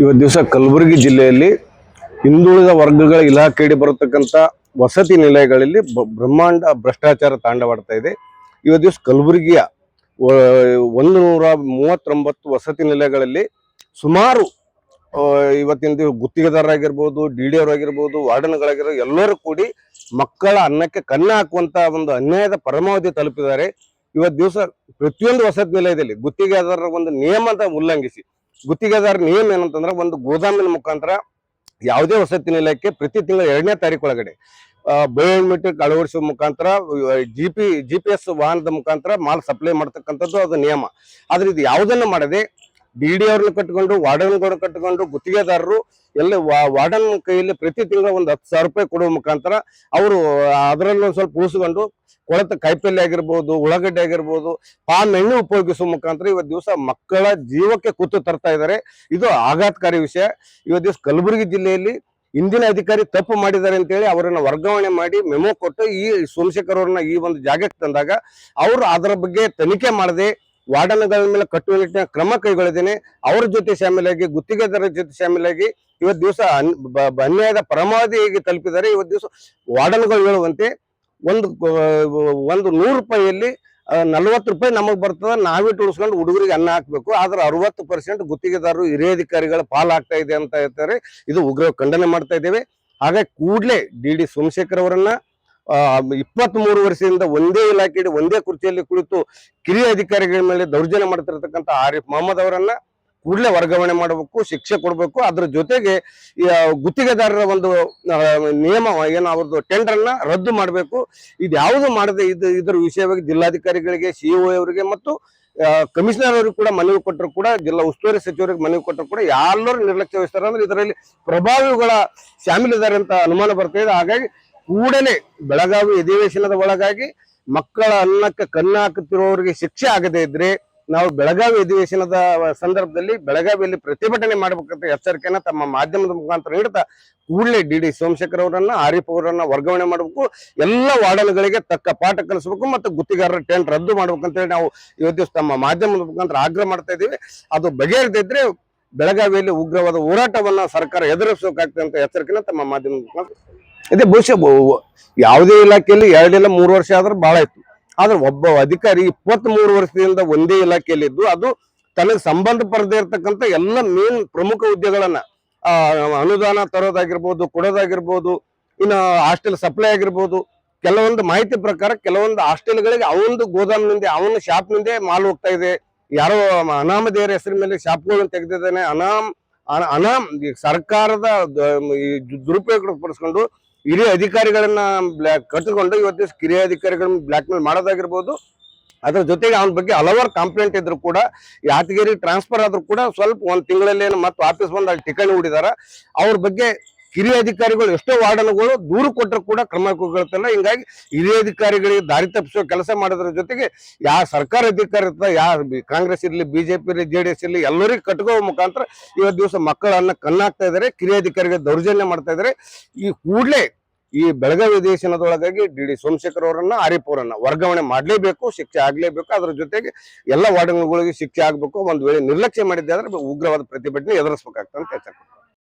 ಇವತ್ತು ದಿವಸ ಕಲಬುರಗಿ ಜಿಲ್ಲೆಯಲ್ಲಿ ಹಿಂದುಳಿದ ವರ್ಗಗಳ ಇಲಾಖೆಯಡಿ ಬರತಕ್ಕಂಥ ವಸತಿ ನಿಲಯಗಳಲ್ಲಿ ಬ್ರಹ್ಮಾಂಡ ಭ್ರಷ್ಟಾಚಾರ ತಾಂಡವಾಡ್ತಾ ಇದೆ. ಇವತ್ತು ದಿವಸ ಕಲಬುರಗಿಯ ಒಂದು ನೂರ ಮೂವತ್ತೊಂಬತ್ತು ವಸತಿ ನಿಲಯಗಳಲ್ಲಿ ಸುಮಾರು ಇವತ್ತಿನ ದಿವಸ ಗುತ್ತಿಗೆದಾರರಾಗಿರ್ಬೋದು, ಡಿ ಡಿ ಆಗಿರ್ಬೋದು ವಾರ್ಡನ್ಗಳಾಗಿರ್ಬೋದು ಎಲ್ಲರೂ ಕೂಡಿ ಮಕ್ಕಳ ಅನ್ನಕ್ಕೆ ಕನ್ನ ಹಾಕುವಂತ ಒಂದು ಅನ್ಯಾಯದ ಪರಮಾವಧಿ ತಲುಪಿದ್ದಾರೆ. ಇವತ್ತು ದಿವಸ ಪ್ರತಿಯೊಂದು ವಸತಿ ನಿಲಯದಲ್ಲಿ ಗುತ್ತಿಗೆದಾರರ ಒಂದು ನಿಯಮದ ಉಲ್ಲಂಘಿಸಿ ಗುತ್ತಿಗೆದಾರ ನಿಯಮ ಏನಂತಂದ್ರೆ ಒಂದು ಗೋದಾಮಿನ ಮುಖಾಂತರ ಯಾವುದೇ ವಸತಿ ನಿಲಯಕ್ಕೆ ಪ್ರತಿ ತಿಂಗಳ ಎರಡನೇ ತಾರೀಕು ಒಳಗಡೆ ಬಯೋಮೆಟ್ರಿಕ್ ಅಳವಡಿಸುವ ಮುಖಾಂತರ G P G P S ವಾಹನದ ಮುಖಾಂತರ ಮಾಲ್ ಸಪ್ಲೈ ಮಾಡ್ತಕ್ಕಂಥದ್ದು ಅದು ನಿಯಮ. ಆದ್ರೆ ಇದು ಯಾವುದನ್ನು ಮಾಡದೆ ಡಿ ಡಿ ಅವ್ರನ್ನ ಕಟ್ಕೊಂಡು ವಾರ್ಡನ್ಗಳನ್ನ ಕಟ್ಕೊಂಡು, ಗುತ್ತಿಗೆದಾರರು, ಎಲ್ಲ ವಾರ್ಡನ್ ಕೈಯಲ್ಲಿ ಪ್ರತಿ ತಿಂಗಳ ಒಂದು ಹತ್ತು ಸಾವಿರ ರೂಪಾಯಿ ಕೊಡುವ ಮುಖಾಂತರ ಅವರು ಅದರಲ್ಲಿ ಸ್ವಲ್ಪ ಉಳಿಸ್ಕೊಂಡು, ಕೊಳೆತ ಕಾಯಿಪಲ್ಯ ಆಗಿರ್ಬೋದು, ಉಳ್ಳಾಗಡ್ಡೆ ಆಗಿರ್ಬೋದು ಪಾಮ್ ಎಣ್ಣೆ ಉಪಯೋಗಿಸುವ ಮುಖಾಂತರ ಇವತ್ತು ದಿವಸ ಮಕ್ಕಳ ಜೀವಕ್ಕೆ ಕೂತು ತರ್ತಾ ಇದ್ದಾರೆ ಇದು ಆಘಾತಕಾರಿ ವಿಷಯ. ಇವತ್ತು ದಿವಸ ಕಲಬುರಗಿ ಜಿಲ್ಲೆಯಲ್ಲಿ ಇಂದಿನ ಅಧಿಕಾರಿ ತಪ್ಪು ಮಾಡಿದ್ದಾರೆ ಅಂತೇಳಿ ಅವರನ್ನು ವರ್ಗಾವಣೆ ಮಾಡಿ ಮೆಮೊ ಕೊಟ್ಟು ಈ ಸೋಮಶೇಖರ್ ಅವ್ರನ್ನ ಈ ಒಂದು ಜಾಗಕ್ಕೆ ತಂದಾಗ ಅವರು ಅದರ ಬಗ್ಗೆ ತನಿಖೆ ಮಾಡದೆ ವಾರ್ಡನ್ಗಳ ಮೇಲೆ ಕಟ್ಟುನಿಟ್ಟಿನ ಕ್ರಮ ಕೈಗೊಳ್ಳಿದ್ದೇನೆ ಅವ್ರ ಜೊತೆ ಶಾಮೀಲಾಗಿ, ಗುತ್ತಿಗೆದಾರರ ಜೊತೆ ಶಾಮೀಲಾಗಿ ಇವತ್ತು ದಿವಸ ಅನ್ಯಾಯದ ಪರಮಾವಧಿ ಹೇಗೆ ತಲುಪಿದ್ದಾರೆ, ಇವತ್ತು ದಿವಸ ವಾರ್ಡನ್ಗಳು ಹೇಳುವಂತೆ ಒಂದು ಒಂದು ನೂರು ರೂಪಾಯಿಯಲ್ಲಿ ನಲ್ವತ್ತು ರೂಪಾಯಿ ನಮಗೆ ಬರ್ತದೆ ನಾವಿಟ್ಟು ಉಳಿಸ್ಕೊಂಡು ಹುಡುಗರಿಗೆ ಅನ್ನ ಹಾಕಬೇಕು. ಆದ್ರೆ ಅರವತ್ತು ಪರ್ಸೆಂಟ್ ಗುತ್ತಿಗೆದಾರರು ಹಿರಿಯ ಅಧಿಕಾರಿಗಳ ಪಾಲಾಗ್ತಾ ಇದೆ ಅಂತ ಹೇಳ್ತಾರೆ. ಇದು ಉಗ್ರ ಖಂಡನೆ ಮಾಡ್ತಾ ಇದ್ದೇವೆ. ಹಾಗಾಗಿ ಕೂಡಲೇ ಡಿ ಡಿ ಸೋಮಶೇಖರ್ ಅವರನ್ನ ಇಪ್ಪತ್ತ್ ಮೂರು ವರ್ಷದಿಂದ ಒಂದೇ ಇಲಾಖೆಯಲ್ಲಿ ಒಂದೇ ಕುರ್ಚಿಯಲ್ಲಿ ಕುಳಿತು ಕಿರಿಯ ಅಧಿಕಾರಿಗಳ ಮೇಲೆ ದೌರ್ಜನ್ಯ ಮಾಡ್ತಿರ್ತಕ್ಕಂಥ ಆರಿಫ್ ಮೊಹಮ್ಮದ್ ಅವರನ್ನ ಕೂಡಲೇ ವರ್ಗಾವಣೆ ಮಾಡಬೇಕು, ಶಿಕ್ಷೆ ಕೊಡಬೇಕು. ಅದ್ರ ಜೊತೆಗೆ ಗುತ್ತಿಗೆದಾರರ ಒಂದು ನಿಯಮ ಏನು ಅವ್ರದ್ದು ಟೆಂಡರ್ ಅನ್ನ ರದ್ದು ಮಾಡಬೇಕು. ಇದು ಯಾವುದು ಮಾಡದೆ ಇದು, ಇದರ ವಿಷಯವಾಗಿ ಜಿಲ್ಲಾಧಿಕಾರಿಗಳಿಗೆ ಸಿಇಒ ಅವರಿಗೆ ಮತ್ತು ಕಮಿಷನರ್ ಅವರಿಗೆ ಕೂಡ ಮನವಿ ಕೊಟ್ಟರು ಕೂಡ, ಜಿಲ್ಲಾ ಉಸ್ತುವಾರಿ ಸಚಿವರಿಗೆ ಮನವಿ ಕೊಟ್ಟರು ಕೂಡ ಎಲ್ಲರೂ ನಿರ್ಲಕ್ಷ್ಯ ವಹಿಸ್ತಾರೆ. ಅಂದ್ರೆ ಇದರಲ್ಲಿ ಪ್ರಭಾವಿಗಳ ಶಾಮೀಲಿದ್ದಾರೆ ಅಂತ ಅನುಮಾನ ಬರ್ತಾ ಇದೆ. ಹಾಗಾಗಿ ಕೂಡಲೇ ಬೆಳಗಾವಿ ಅಧಿವೇಶನದ ಒಳಗಾಗಿ ಮಕ್ಕಳ ಅನ್ನಕ್ಕೆ ಕಣ್ಣು ಹಾಕುತ್ತಿರುವವರಿಗೆ ಶಿಕ್ಷೆ ಆಗದೇ ಇದ್ರೆ ನಾವು ಬೆಳಗಾವಿ ಅಧಿವೇಶನದ ಸಂದರ್ಭದಲ್ಲಿ ಬೆಳಗಾವಿಯಲ್ಲಿ ಪ್ರತಿಭಟನೆ ಮಾಡಬೇಕಂತ ಎಚ್ಚರಿಕೆಯನ್ನ ತಮ್ಮ ಮಾಧ್ಯಮದ ಮುಖಾಂತರ ನೀಡ್ತಾ ಕೂಡಲೇ ಡಿ ಡಿ ಸೋಮಶೇಖರ್ ಅವರನ್ನ, ಆರಿಫ್ ಅವರನ್ನ ವರ್ಗಾವಣೆ ಮಾಡಬೇಕು. ಎಲ್ಲ ವಾರ್ಡನ್ಗಳಿಗೆ ತಕ್ಕ ಪಾಠ ಕಲಿಸಬೇಕು ಮತ್ತು ಗುತ್ತಿಗಾರರ ಟೆಂಟ್ ರದ್ದು ಮಾಡ್ಬೇಕಂತ ಹೇಳಿ ನಾವು ಇವತ್ತು ತಮ್ಮ ಮಾಧ್ಯಮದ ಮುಖಾಂತರ ಆಗ್ರಹ ಮಾಡ್ತಾ ಇದ್ದೀವಿ. ಅದು ಬಗೆಹರಿದಿದ್ರೆ ಬೆಳಗಾವಿಯಲ್ಲಿ ಉಗ್ರವಾದ ಹೋರಾಟವನ್ನ ಸರ್ಕಾರ ಎದುರಿಸಬೇಕಾಗ್ತದೆ ಅಂತ ಎಚ್ಚರಿಕೆನ ತಮ್ಮ ಮಾಧ್ಯಮದ ಮುಖಾಂತರ ಇದೇ ಬಹುಶಃ ಯಾವುದೇ ಇಲಾಖೆಯಲ್ಲಿ ಎರಡಿಲ್ಲ ಮೂರು ವರ್ಷ ಆದ್ರೆ ಬಹಳ ಇತ್ತು ಆದ್ರೆ ಒಬ್ಬ ಅಧಿಕಾರಿ ಇಪ್ಪತ್ತ್ ಮೂರು ವರ್ಷದಿಂದ ಒಂದೇ ಇಲಾಖೆಯಲ್ಲಿ ಇದ್ದು ಅದು ತನಗೆ ಸಂಬಂಧಪಡದೇ ಇರತಕ್ಕಂತ ಎಲ್ಲ ಮೇನ್ ಪ್ರಮುಖ ಹುದ್ದೆಗಳನ್ನ ಅನುದಾನ ತರೋದಾಗಿರ್ಬೋದು, ಕೊಡೋದಾಗಿರ್ಬೋದು, ಇನ್ನು ಹಾಸ್ಟೆಲ್ ಸಪ್ಲೈ ಆಗಿರ್ಬೋದು, ಕೆಲವೊಂದು ಮಾಹಿತಿ ಪ್ರಕಾರ ಕೆಲವೊಂದು ಹಾಸ್ಟೆಲ್ಗಳಿಗೆ ಅವನದು ಗೋದಾಮಿನಿಂದ ಅವನ ಶಾಪ್ನಿಂದ ಮಾಲ್ ಹೋಗ್ತಾ ಇದೆ. ಯಾರೋ ಅನಾಮಧೇಯರ ಹೆಸರಿನ ಮೇಲೆ ಶಾಪ್ಗಳನ್ನು ತೆಗೆದಿದ್ದಾನೆ. ಅನಾಮ್, ಅನ- ಅನಾಮ್ ಸರ್ಕಾರದ ದುರುಪಯೋಗ ಪಡಿಸ್ಕೊಂಡು ಹಿರಿಯ ಅಧಿಕಾರಿಗಳನ್ನ ಬ್ಲ್ಯಾಕ್ ಕಟ್ಟಿಕೊಂಡು ಇವತ್ತು ಕಿರಿಯ ಅಧಿಕಾರಿಗಳನ್ನ ಬ್ಲಾಕ್ ಮೇಲ್ ಮಾಡೋದಾಗಿರ್ಬೋದು. ಅದ್ರ ಜೊತೆಗೆ ಅವನ ಬಗ್ಗೆ ಹಲವಾರು ಕಂಪ್ಲೇಂಟ್ ಇದ್ರು ಕೂಡ ಯಾತಗಿರಿ ಟ್ರಾನ್ಸ್ಫರ್ ಆದ್ರೂ ಕೂಡ ಸ್ವಲ್ಪ ಒಂದ್ ತಿಂಗಳಲ್ಲಿ ಮತ್ತೆ ವಾಪಸ್ ಬಂದು ಅಲ್ಲಿ ಟಿಕಣಿ ಹೂಡಿದಾರ. ಅವ್ರ ಬಗ್ಗೆ ಹಿರಿಯ ಅಧಿಕಾರಿಗಳು ಎಷ್ಟೋ ವಾರ್ಡನ್ಗಳು ದೂರು ಕೊಟ್ಟರು ಕೂಡ ಕ್ರಮ ಕೈಗೊಳ್ತಿಲ್ಲ ಹಿಂಗಾಗಿ ಹಿರಿಯ ಅಧಿಕಾರಿಗಳಿಗೆ ದಾರಿ ತಪ್ಪಿಸುವ ಕೆಲಸ ಮಾಡೋದ್ರ ಜೊತೆಗೆ ಯಾವ ಸರ್ಕಾರ ಅಧಿಕಾರ ಇರ್ತದೆ ಯಾವ ಕಾಂಗ್ರೆಸ್ ಇರಲಿ, ಬಿಜೆಪಿ ಇರಲಿ, ಜೆ ಡಿ ಎಸ್ ಇರಲಿ, ಎಲ್ಲರಿಗೂ ಕಟ್ಕೋ ಮುಖಾಂತರ ಇವತ್ತು ದಿವಸ ಮಕ್ಕಳನ್ನ ಕಣ್ಣಾಗ್ತಾ ಇದ್ದಾರೆ, ಕಿರಿಯ ಅಧಿಕಾರಿಗೆ ದೌರ್ಜನ್ಯ ಮಾಡ್ತಾ ಇದ್ದಾರೆ. ಈ ಕೂಡಲೇ ಈ ಬೆಳಗಾವಿ ಅಧಿವೇಶನದೊಳಗಾಗಿ ಡಿ ಡಿ ಸೋಮಶೇಖರ್ ಅವರನ್ನ ಆರಿಫ್ ಅವರನ್ನ ವರ್ಗಾವಣೆ ಮಾಡಲೇಬೇಕು, ಶಿಕ್ಷೆ ಆಗಲೇಬೇಕು. ಅದರ ಜೊತೆಗೆ ಎಲ್ಲ ವಾರ್ಡನ್ಗಳಿಗೆ ಶಿಕ್ಷೆ ಆಗಬೇಕು. ಒಂದು ವೇಳೆ ನಿರ್ಲಕ್ಷ್ಯ ಮಾಡಿದ್ದೆ ಉಗ್ರವಾದ ಪ್ರತಿಭಟನೆ ಎದುರಿಸಬೇಕಾಗ್ತದೆ ಅಂತ ಹೇಳ್ತಾರೆ